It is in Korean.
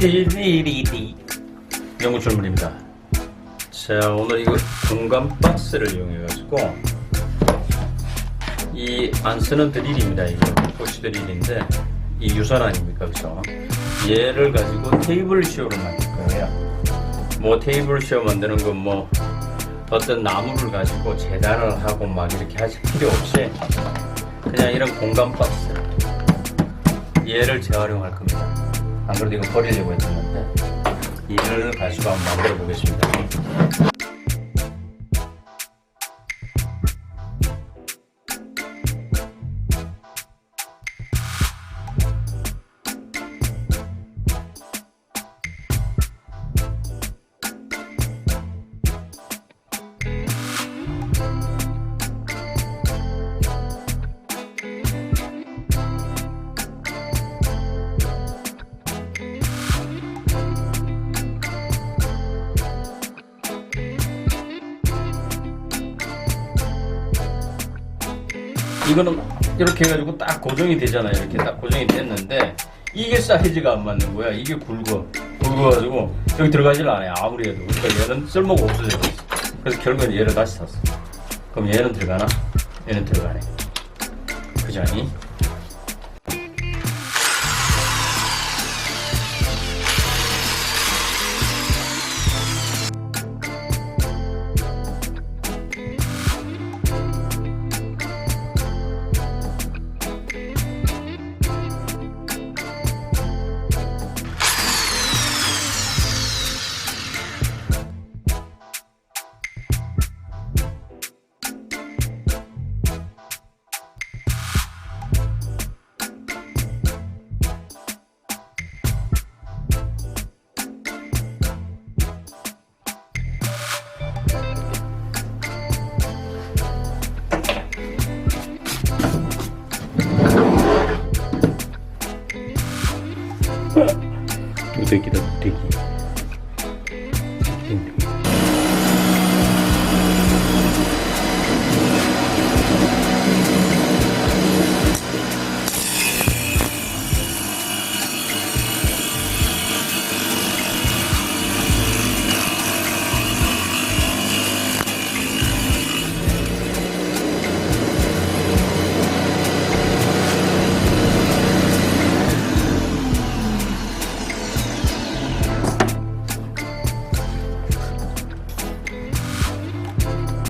띠리리리 영구 질문입니다. 자 오늘 이거 공간 박스를 이용해 가지고 이 안 쓰는 드릴입니다. 이거 보시 드릴인데 이 유선 아닙니까, 그죠? 얘를 가지고 테이블 시어를 만들 거예요. 뭐 테이블 시어 만드는 건 뭐 어떤 나무를 가지고 재단을 하고 막 이렇게 하실 필요 없이 그냥 이런 공간 박스 얘를 재활용할 겁니다. 안 그래도 이거 버리려고 했었는데 얘를 가지고 한번 만들어 보겠습니다. 이거는 이렇게 해가지고 딱 고정이 되잖아요. 이렇게 딱 고정이 됐는데 이게 사이즈가 안 맞는 거야. 이게 굵어. 굵어가지고 여기 들어가질 않아요. 아무리 해도. 그러니까 얘는 쓸모가 없어져. 그래서 결국엔 얘를 다시 샀어. 그럼 얘는 들어가나? 얘는 들어가네. 그죠? 아니? 無敵だ敵。